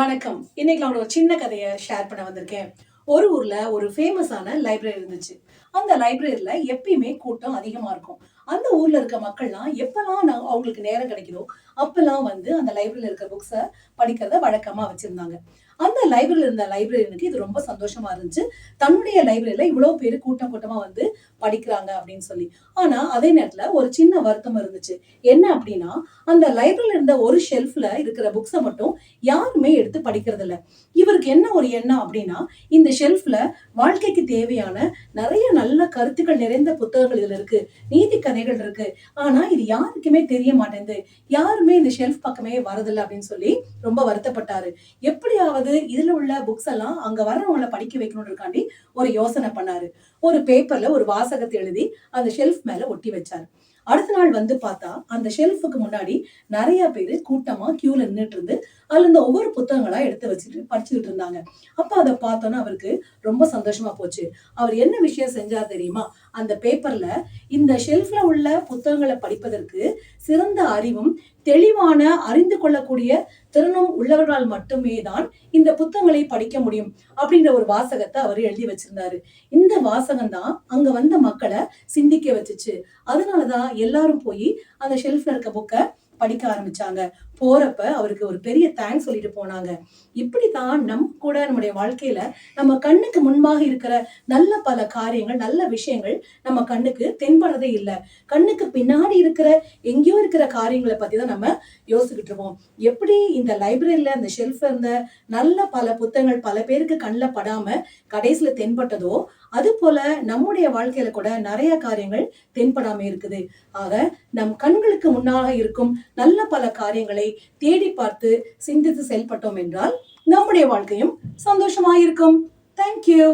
வணக்கம். இன்னைக்கு நான் ஒரு சின்ன கதையை ஷேர் பண்ண வந்திருக்கேன். ஒரு ஊர்ல ஒரு ஃபேமஸான லைப்ரரி இருந்துச்சு. அந்த லைப்ரரியில எப்பயுமே கூட்டம் அதிகமா இருக்கும். அந்த ஊர்ல இருக்க மக்கள்லாம் எப்பெல்லாம் நான் அவங்களுக்கு நேரம் கிடைக்குதோ அப்பெல்லாம் வந்து அந்த லைப்ரரியில இருக்க புக்ஸை படிக்கிறத வழக்கமா வச்சிருந்தாங்க. அந்த லைப்ரரியில் இருந்த லைப்ரரியனுக்கு இது ரொம்ப சந்தோஷமா இருந்துச்சு. தன்னுடைய லைப்ரரியில இவ்வளவு பேர் கூட்டம் கூட்டமா வந்து படிக்கிறாங்க அப்படின்னு சொல்லி. ஆனா அதே நேரத்துல ஒரு சின்ன வருத்தம் இருந்துச்சு. என்ன அப்படின்னா அந்த லைப்ரரியில இருந்த ஒரு ஷெல்ஃப்ல இருக்கிற புக்ஸை மட்டும் யாருமே எடுத்து படிக்கிறது இல்ல. இவருக்கு என்ன ஒரு எண்ணம் அப்படின்னா இந்த ஷெல்ஃப்ல வாழ்க்கைக்கு தேவையான நிறைய நல்ல கருத்துக்கள் நிறைந்த புத்தகங்கள் இதுல இருக்கு. நீதி கதைகள் இருக்கு. ஆனா இது யாருக்குமே தெரிய மாட்டேங்குது. யாருமே இந்த ஷெல்ஃப் பக்கமே வரதில்லை அப்படின்னு சொல்லி ரொம்ப வருத்தப்பட்டாரு. எப்படியாவது இதுல உள்ள புக்ஸ் எல்லாம் அங்க வர்றவங்கள படிக்க வைக்கணுன்றதுக்காண்டி ஒரு யோசனை பண்ணாரு. ஒரு பேப்பர்ல ஒரு வாசகத்தை எழுதி அந்த ஷெல்ஃப் மேல ஒட்டி வச்சாரு. அடுத்த நாள் வந்து பார்த்தா அந்த ஷெல்ஃபுக்கு முன்னாடி நிறைய பேர் கூட்டமா கியூல நின்றுட்டு இருந்து அதுல இருந்த ஒவ்வொரு புத்தகங்களா எடுத்து வச்சுட்டு படிச்சுக்கிட்டு இருந்தாங்க. அப்ப அதை பார்த்தோன்னா அவருக்கு ரொம்ப சந்தோஷமா போச்சு. அவர் என்ன விஷயம் செஞ்சார் தெரியுமா? அந்த பேப்பர்ல இந்த ஷெல்ஃப்ல உள்ள புத்தகங்களை படிப்பதற்கு சிறந்த அறிவும் தெளிவான அறிந்து கொள்ளக்கூடிய திறனும் உள்ளவர்களால் மட்டுமே தான் இந்த புத்தகங்களை படிக்க முடியும் அப்படிங்கிற ஒரு வாசகத்தை அவர் எழுதி வச்சிருந்தாரு. இந்த வாசகம் தான் அங்க வந்த மக்களை சிந்திக்க வச்சுச்சு. அதனாலதான் எல்லாரும் போய் அந்த ஷெல்ஃப்ல இருக்க புக்கை படிக்க ஆரம்பிச்சாங்க. போறப்ப அவருக்கு ஒரு பெரிய தேங்க்ஸ் சொல்லிட்டு போனாங்க. இப்படித்தான் நம் கூட நம்முடைய வாழ்க்கையில நம்ம கண்ணுக்கு முன்பாக இருக்கிற நல்ல பல காரியங்கள் நல்ல விஷயங்கள் நம்ம கண்ணுக்கு தென்படுறதே இல்லை. கண்ணுக்கு பின்னாடி இருக்கிற எங்கேயோ இருக்கிற காரியங்களை பத்தி தான் நம்ம யோசிச்சுக்கிட்டு இருக்கோம். எப்படி இந்த லைப்ரரியில அந்த ஷெல்ஃப்ல இருந்த நல்ல பல புத்தகங்கள் பல பேருக்கு கண்ணில் படாம கடைசியில தென்பட்டதோ அது போல நம்முடைய வாழ்க்கையில கூட நிறைய காரியங்கள் தென்படாம இருக்குது. ஆக நம் கண்களுக்கு முன்னாக இருக்கும் நல்ல பல காரியங்களை தேடி பார்த்து சிந்தித்து செயல்பட்டோம் என்றால் நம்முடைய வாழ்க்கையும் சந்தோஷமாயிருக்கும். தேங்க்யூ